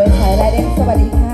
วยใช้ได้เด้งสวัสดีค่ะ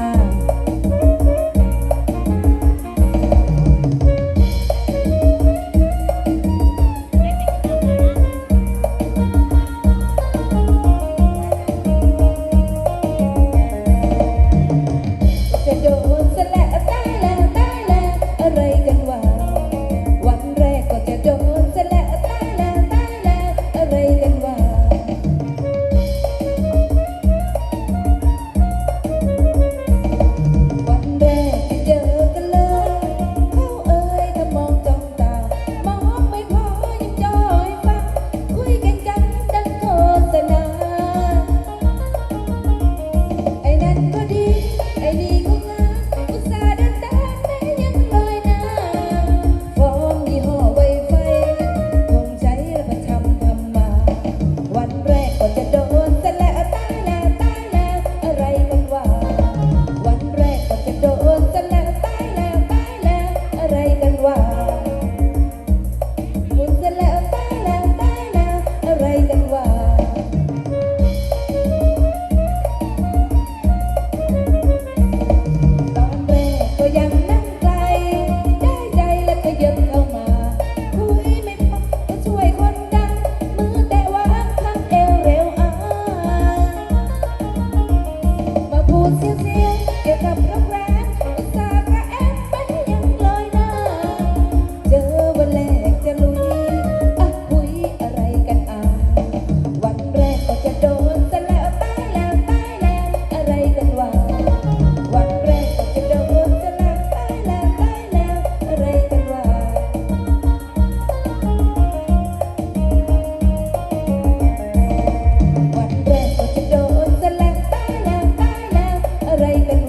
rey